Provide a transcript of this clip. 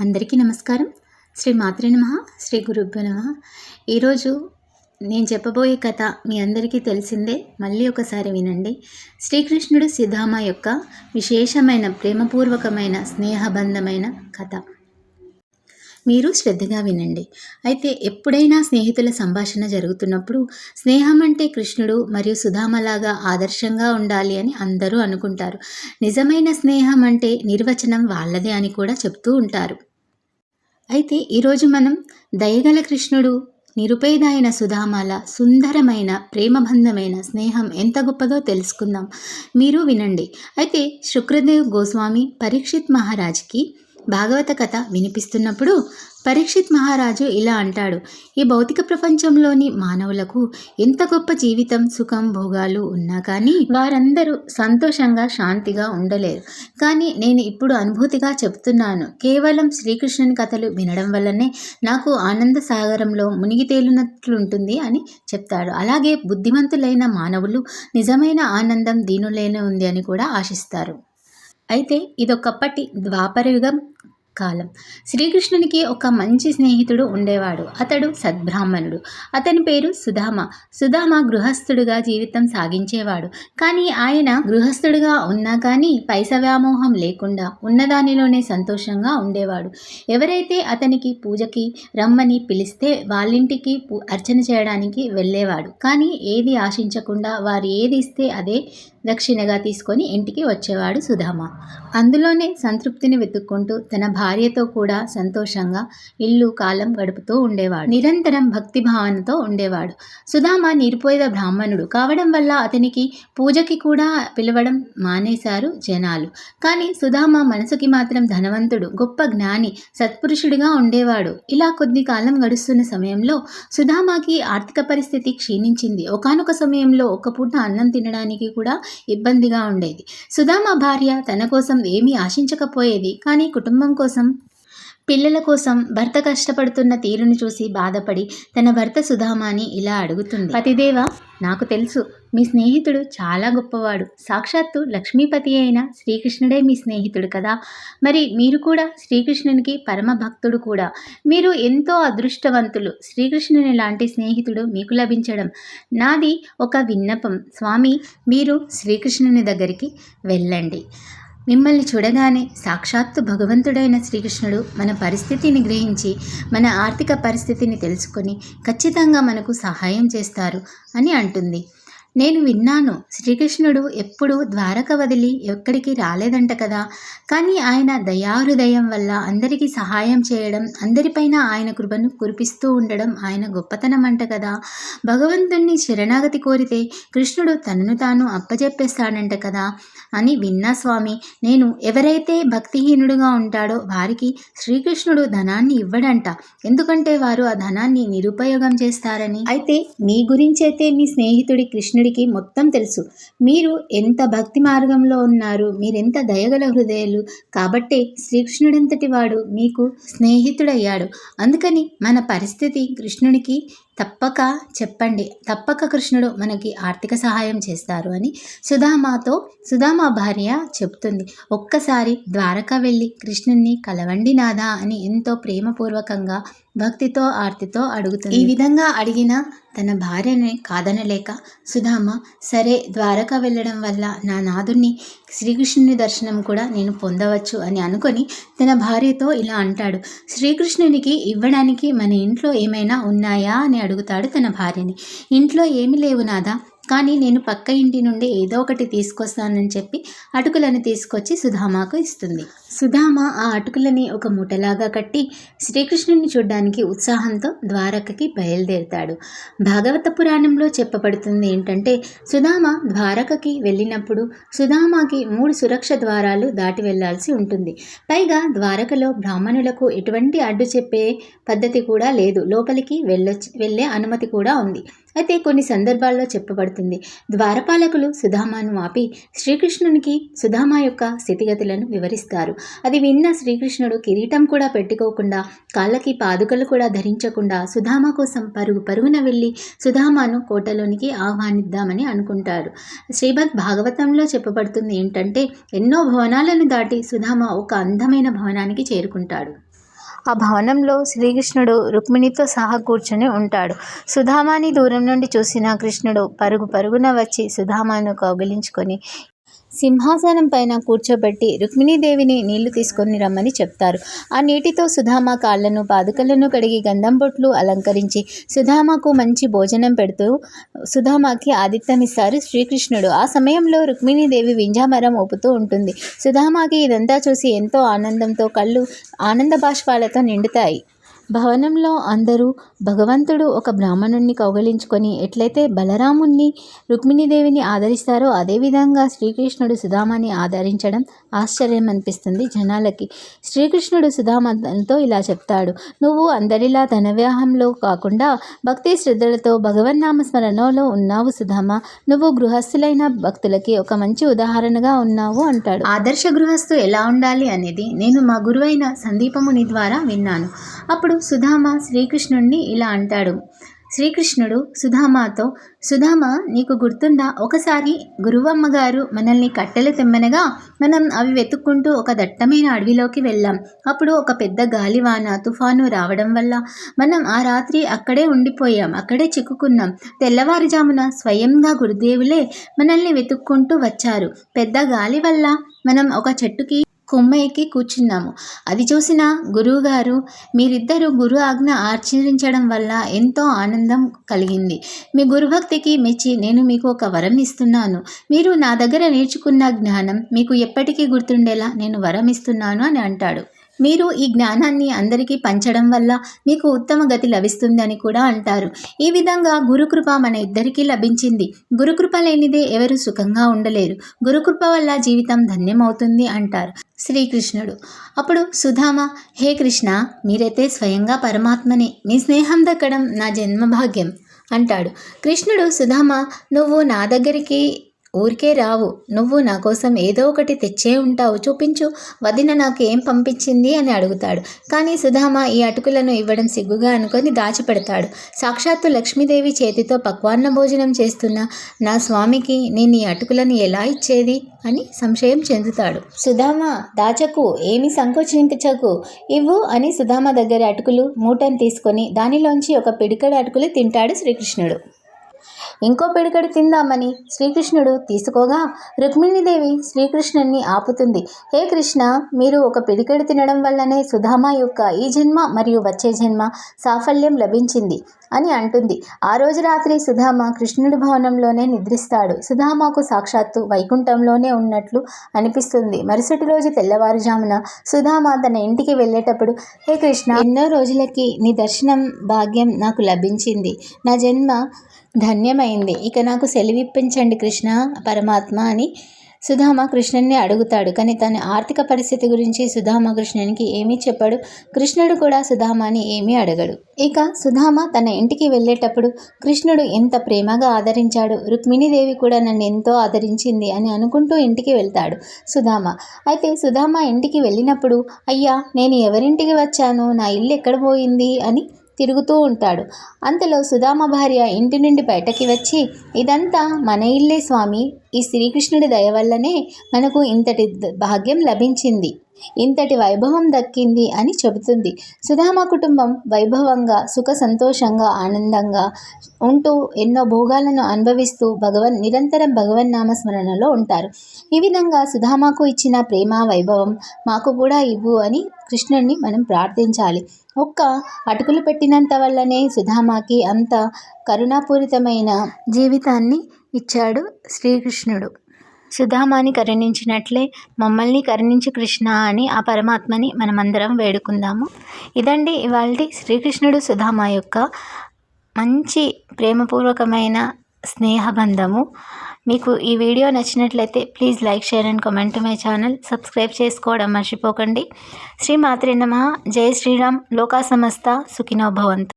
అందరికీ నమస్కారం. శ్రీ మాతృ నమ శ్రీ గురుభ్యో నమ. ఈరోజు నేను చెప్పబోయే కథ మీ అందరికీ తెలిసిందే. మళ్ళీ ఒకసారి వినండి. శ్రీకృష్ణుడు సిద్ధామ యొక్క విశేషమైన ప్రేమపూర్వకమైన స్నేహబంధమైన కథ. మీరు శ్రద్ధగా వినండి. అయితే ఎప్పుడైనా స్నేహితుల సంభాషణ జరుగుతున్నప్పుడు స్నేహం అంటే కృష్ణుడు మరియు సుధామలాగా ఆదర్శంగా ఉండాలి అని అందరూ అనుకుంటారు. నిజమైన స్నేహం అంటే నిర్వచనం వాళ్ళదే అని కూడా చెప్తూ ఉంటారు. అయితే ఈరోజు మనం దయగల కృష్ణుడు నిరుపేదైన సుధామాల సుందరమైన ప్రేమబంధమైన స్నేహం ఎంత గొప్పదో తెలుసుకుందాం. మీరు వినండి. అయితే శుక్రదేవ్ గోస్వామి పరీక్షిత్ మహారాజ్కి భాగవత కథ వినిపిస్తున్నప్పుడు పరీక్షిత్ మహారాజు ఇలా అంటాడు ఈ భౌతిక ప్రపంచంలోని మానవులకు ఎంత గొప్ప జీవితం సుఖం భోగాలు ఉన్నా కానీ వారందరూ సంతోషంగా శాంతిగా ఉండలేరు. కానీ నేను ఇప్పుడు అనుభూతిగా చెప్తున్నాను. కేవలం శ్రీకృష్ణుని కథలు వినడం వల్లనే నాకు ఆనంద సాగరంలో మునిగి తేలినట్లుంటుంది అని చెప్తాడు. అలాగే బుద్ధిమంతులైన మానవులు నిజమైన ఆనందం దీనిలోనే ఉంది అని కూడా ఆశిస్తారు. అయితే ఇదొకప్పటి ద్వాపరయుగం కాలం. శ్రీకృష్ణునికి ఒక మంచి స్నేహితుడు ఉండేవాడు. అతడు సద్బ్రాహ్మణుడు. అతని పేరు సుధామ. సుధామ గృహస్థుడుగా జీవితం సాగించేవాడు. కానీ ఆయన గృహస్థుడుగా ఉన్నా కానీ పైస వ్యామోహం లేకుండా ఉన్నదానిలోనే సంతోషంగా ఉండేవాడు. ఎవరైతే అతనికి పూజకి రమ్మని పిలిస్తే వాళ్ళింటికి అర్చన చేయడానికి వెళ్ళేవాడు. కానీ ఏది ఆశించకుండా వారు ఏది ఇస్తే అదే దక్షిణగా తీసుకొని ఇంటికి వచ్చేవాడు సుధామ. అందులోనే సంతృప్తిని వెతుక్కుంటూ తన భార్యతో కూడా సంతోషంగా ఇల్లు కాలం గడుపుతూ ఉండేవాడు. నిరంతరం భక్తి భావనతో ఉండేవాడు. సుధామ నిరుపేద బ్రాహ్మణుడు. కావడం వల్ల అతనికి పూజకి కూడా పిలవడం మానేశారు జనాలు. కానీ సుధామ మనసుకి మాత్రం ధనవంతుడు గొప్ప జ్ఞాని సత్పురుషుడిగా ఉండేవాడు. ఇలా కొద్ది కాలం గడుస్తున్న సమయంలో సుధామాకి ఆర్థిక పరిస్థితి క్షీణించింది. ఒకనొక సమయంలో ఒక పూట అన్నం తినడానికి కూడా ఇబ్బందిగా ఉండేది. సుధామ భార్య తన కోసం ఏమీ ఆశించకపోయేది. కానీ కుటుంబం కోసం పిల్లల కోసం భర్త కష్టపడుతున్న తీరును చూసి బాధపడి తన భర్త సుధామాని ఇలా అడుగుతుంది. పతిదేవ నాకు తెలుసు. మీ స్నేహితుడు చాలా గొప్పవాడు. సాక్షాత్తు లక్ష్మీపతి అయిన శ్రీకృష్ణుడే మీ స్నేహితుడు కదా. మరి మీరు కూడా శ్రీకృష్ణునికి పరమ భక్తుడు కూడా. మీరు ఎంతో అదృష్టవంతులు. శ్రీకృష్ణుని లాంటి స్నేహితుడు మీకు లభించడం. నాది ఒక విన్నపం. స్వామి మీరు శ్రీకృష్ణుని దగ్గరికి వెళ్ళండి. మిమ్మల్ని చూడగానే సాక్షాత్తు భగవంతుడైన శ్రీకృష్ణుడు మన పరిస్థితిని గ్రహించి మన ఆర్థిక పరిస్థితిని తెలుసుకొని ఖచ్చితంగా మనకు సహాయం చేస్తారు అని అంటుంది. నేను విన్నాను. శ్రీకృష్ణుడు ఎప్పుడు ద్వారక వదిలి ఎక్కడికి రాలేదంట కదా. కానీ ఆయన దయాహృదయం వల్ల అందరికీ సహాయం చేయడం అందరిపైన ఆయన కృపను కురిపిస్తూ ఉండడం ఆయన గొప్పతనం అంట కదా. భగవంతుణ్ణి శరణాగతి కోరితే కృష్ణుడు తనను తాను అప్పజెప్పేస్తాడంట కదా అని విన్నా స్వామి. నేను ఎవరైతే భక్తిహీనుడుగా ఉంటాడో వారికి శ్రీకృష్ణుడు ధనాన్ని ఇవ్వడంట. ఎందుకంటే వారు ఆ ధనాన్ని నిరుపయోగం చేస్తారని. అయితే మీ గురించి అయితే మీ స్నేహితుడి కృష్ణుడు కృష్ణుడికి మొత్తం తెలుసు. మీరు ఎంత భక్తి మార్గంలో ఉన్నారు మీరెంత దయగల హృదయాలు కాబట్టి శ్రీకృష్ణుడంతటి వాడు మీకు స్నేహితుడయ్యాడు. అందుకని మన పరిస్థితి కృష్ణుడికి తప్పక చెప్పండి. తప్పక కృష్ణుడు మనకి ఆర్థిక సహాయం చేస్తారు అని సుధామాతో సుధామా భార్య చెప్తుంది. ఒక్కసారి ద్వారకా వెళ్ళి కృష్ణుణ్ణి కలవండి నాదా అని ఎంతో ప్రేమపూర్వకంగా భక్తితో ఆర్తితో అడుగుతుంది. ఈ విధంగా అడిగిన తన భార్యని కాదనలేక సుధామ సరే ద్వారక వెళ్ళడం వల్ల నా నాదుని శ్రీకృష్ణుని దర్శనం కూడా నేను పొందవచ్చు అని అనుకొని తన భార్యతో ఇలా అంటాడు. శ్రీకృష్ణునికి ఇవ్వడానికి మన ఇంట్లో ఏమైనా ఉన్నాయా? అని అడుగుతాడు తన భార్యని. ఇంట్లో ఏమి లేవు నాదా కానీ నేను పక్క ఇంటి నుండి ఏదో ఒకటి తీసుకొస్తానని చెప్పి అటుకులను తీసుకొచ్చి సుధామాకు ఇస్తుంది. సుధామ ఆ అటుకులని ఒక మూటలాగా కట్టి శ్రీకృష్ణుని చూడ్డానికి ఉత్సాహంతో ద్వారకకి బయలుదేరుతాడు. భాగవత పురాణంలో చెప్పబడుతుంది ఏంటంటే సుధామ ద్వారకకి వెళ్ళినప్పుడు సుధామాకి మూడు సురక్ష ద్వారాలు దాటి వెళ్ళాల్సి ఉంటుంది. పైగా ద్వారకలో బ్రాహ్మణులకు ఎటువంటి అడ్డు చెప్పే పద్ధతి కూడా లేదు. లోపలికి వెళ్ళొచ్చి వెళ్ళే అనుమతి కూడా ఉంది. అయితే కొన్ని సందర్భాల్లో చెప్పబడుతుంది. ద్వారపాలకులు సుధామాను ఆపి శ్రీకృష్ణునికి సుధామ యొక్క స్థితిగతులను వివరిస్తారు. అది విన్న శ్రీకృష్ణుడు కిరీటం కూడా పెట్టుకోకుండా కాళ్ళకి పాదుకలు కూడా ధరించకుండా సుధామ కోసం పరుగు పరుగున వెళ్ళి సుధామాను కోటలోనికి ఆహ్వానిద్దామని అనుకుంటాడు. శ్రీమద్ భాగవతంలో చెప్పబడుతుంది ఏంటంటే ఎన్నో భవనాలను దాటి సుధామ ఒక అందమైన భవనానికి చేరుకుంటాడు. ఆ భవనంలో శ్రీకృష్ణుడు రుక్మిణితో సహా కూర్చొని ఉంటాడు. సుధామాని దూరం నుండి చూసిన కృష్ణుడు పరుగు పరుగున వచ్చి సుధామాను కౌగిలించుకొని సింహాసనం పైన కూర్చోబెట్టి రుక్మిణీదేవిని నీళ్ళు తీసుకొని రమ్మని చెప్తారు. ఆ నీటితో సుధామ కాళ్ళను పాదుకలను కడిగి గంధం బొట్లు అలంకరించి సుధామకు మంచి భోజనం పెడుతూ సుధామకి ఆదిత్యమిస్తారు శ్రీకృష్ణుడు. ఆ సమయంలో రుక్మిణీదేవి వింజామరం ఊపుతూ ఉంటుంది. సుధామకి ఇదంతా చూసి ఎంతో ఆనందంతో కళ్ళు ఆనంద బాష్పాలతో నిండుతాయి. భవనంలో అందరూ భగవంతుడు ఒక బ్రాహ్మణుణ్ణి కౌగలించుకొని ఎట్లయితే బలరాముణ్ణి రుక్మిణీదేవిని ఆదరిస్తారో అదేవిధంగా శ్రీకృష్ణుడు సుధామాని ఆదరించడం ఆశ్చర్యం అనిపిస్తుంది జనాలకి. శ్రీకృష్ణుడు సుధామతో ఇలా చెప్తాడు నువ్వు అందరిలా ధనవ్యాహంలో కాకుండా భక్తి శ్రద్ధలతో భగవన్నామ స్మరణలో ఉన్నావు సుధామ. నువ్వు గృహస్థులైన భక్తులకి ఒక మంచి ఉదాహరణగా ఉన్నావు అంటాడు. ఆదర్శ గృహస్థు ఎలా ఉండాలి? అనేది నేను మా గురువైన సందీపముని ద్వారా విన్నాను. అప్పుడు సుధామ శ్రీకృష్ణుణ్ణి ఇలా అంటాడు. శ్రీకృష్ణుడు సుధామాతో సుధామ నీకు గుర్తుందా? ఒకసారి గురువమ్మ గారు మనల్ని కట్టెలు తెమ్మనగా మనం అవి వెతుక్కుంటూ ఒక దట్టమైన అడవిలోకి వెళ్ళాం. అప్పుడు ఒక పెద్ద గాలివాన తుఫాను రావడం వల్ల మనం ఆ రాత్రి అక్కడే ఉండిపోయాం. అక్కడే చిక్కుకున్నాం. తెల్లవారుజామున స్వయంగా గురుదేవులే మనల్ని వెతుక్కుంటూ వచ్చారు. పెద్ద గాలి వల్ల మనం ఒక చెట్టుకి కొమ్మ ఎక్కి కూర్చున్నాము. అది చూసిన గురువుగారు మీరిద్దరూ గురు ఆజ్ఞ ఆచరించడం వల్ల ఎంతో ఆనందం కలిగింది. మీ గురుభక్తికి మెచ్చి నేను మీకు ఒక వరం ఇస్తున్నాను. మీరు నా దగ్గర నేర్చుకున్న జ్ఞానం మీకు ఎప్పటికీ గుర్తుండేలా నేను వరం ఇస్తున్నాను అని అంటాడు. మీరు ఈ జ్ఞానాన్ని అందరికీ పంచడం వల్ల మీకు ఉత్తమ గతి లభిస్తుందని కూడా అంటారు. ఈ విధంగా గురుకృప మన ఇద్దరికీ లభించింది. గురుకృప లేనిదే ఎవరు సుఖంగా ఉండలేరు. గురుకృప వల్ల జీవితం ధన్యమవుతుంది అంటారు శ్రీకృష్ణుడు. అప్పుడు సుధామ హే కృష్ణ మీరైతే స్వయంగా పరమాత్మని మీ స్నేహం దక్కడం నా జన్మభాగ్యం అంటాడు. కృష్ణుడు సుధామ నువ్వు నా దగ్గరికి ఊరికే రావు. నువ్వు నా కోసం ఏదో ఒకటి తెచ్చే ఉంటావు. చూపించు. వదిన నాకు ఏం పంపించింది అని అడుగుతాడు. కానీ సుధామ ఈ అటుకులను ఇవ్వడం సిగ్గుగా అనుకొని దాచిపెడతాడు. సాక్షాత్తు లక్ష్మీదేవి చేతితో పక్వాన్న భోజనం చేస్తున్న నా స్వామికి నేను ఈ అటుకులను ఎలా ఇచ్చేది అని సంశయం చెందుతాడు. సుధామ దాచకు. ఏమి సంకోచించకు. ఇవ్వు అని సుధామ దగ్గర అటుకులు మూటను తీసుకొని దానిలోంచి ఒక పిడికడ అటుకులు తింటాడు శ్రీకృష్ణుడు. ఇంకో పిడికడు తిందామని శ్రీకృష్ణుడు తీసుకోగా రుక్మిణీదేవి శ్రీకృష్ణుణ్ణి ఆపుతుంది. హే కృష్ణ మీరు ఒక పిడికడు తినడం వల్లనే సుధామ యొక్క ఈ జన్మ మరియు వచ్చే జన్మ సాఫల్యం లభించింది అని అంటుంది. ఆ రోజు రాత్రి సుధామ కృష్ణుడి భవనంలోనే నిద్రిస్తాడు. సుధామకు సాక్షాత్తు వైకుంఠంలోనే ఉన్నట్లు అనిపిస్తుంది. మరుసటి రోజు తెల్లవారుజామున సుధామ తన ఇంటికి వెళ్ళేటప్పుడు హే కృష్ణ ఎన్నో రోజులకి నీ దర్శనం భాగ్యం నాకు లభించింది. నా జన్మ ధన్యమైంది. ఇక నాకు సెలవిప్పించండి కృష్ణ పరమాత్మ అని సుధామ కృష్ణుని అడుగుతాడు. కానీ తన ఆర్థిక పరిస్థితి గురించి సుధామ కృష్ణునికి ఏమీ చెప్పాడు. కృష్ణుడు కూడా సుధామాని ఏమీ అడగడు. ఇక సుధామ తన ఇంటికి వెళ్ళేటప్పుడు కృష్ణుడు ఎంత ప్రేమగా ఆదరించాడు. రుక్మిణీదేవి కూడా నన్ను ఎంతో ఆదరించింది అని అనుకుంటూ ఇంటికి వెళ్తాడు సుధామ. అయితే సుధామ ఇంటికి వెళ్ళినప్పుడు అయ్యా నేను ఎవరింటికి వచ్చాను? నా ఇల్లు ఎక్కడ పోయింది? అని తిరుగుతూ ఉంటాడు. అంతలో సుధామ భార్య ఇంటి నుండి బయటకి వచ్చి ఇదంతా మన ఇల్లే స్వామి. ఈ శ్రీకృష్ణుడి దయ వల్లనే మనకు ఇంతటి భాగ్యం లభించింది. ఇంతటి వైభవం దక్కింది అని చెబుతుంది. సుధామ కుటుంబం వైభవంగా సుఖ సంతోషంగా ఆనందంగా ఉంటూ ఎన్నో భోగాలను అనుభవిస్తూ భగవన్ నిరంతరం భగవన్ నామస్మరణలో ఉంటారు. ఈ విధంగా సుధామాకు ఇచ్చిన ప్రేమ వైభవం మాకు కూడా ఇవ్వు అని కృష్ణుడిని మనం ప్రార్థించాలి. ఒక్క అటుకులు పెట్టినంత వల్లనే సుధామాకి అంత కరుణాపూరితమైన జీవితాన్ని ఇచ్చాడు శ్రీకృష్ణుడు. సుధామాని కరుణించినట్లే మమ్మల్ని కరుణించు కృష్ణ అని ఆ పరమాత్మని మనమందరం వేడుకుందాము. ఇదండి ఇవాళ శ్రీకృష్ణుడు సుధామ యొక్క మంచి ప్రేమపూర్వకమైన స్నేహబంధము. మీకు ఈ వీడియో నచ్చినట్లయితే please like share and comment my channel. Subscribe చేసుకోవడం మర్చిపోకండి. శ్రీ మాత్రే నమ. జై శ్రీరామ్. లోకా సమస్త. సుఖినో భవంతు.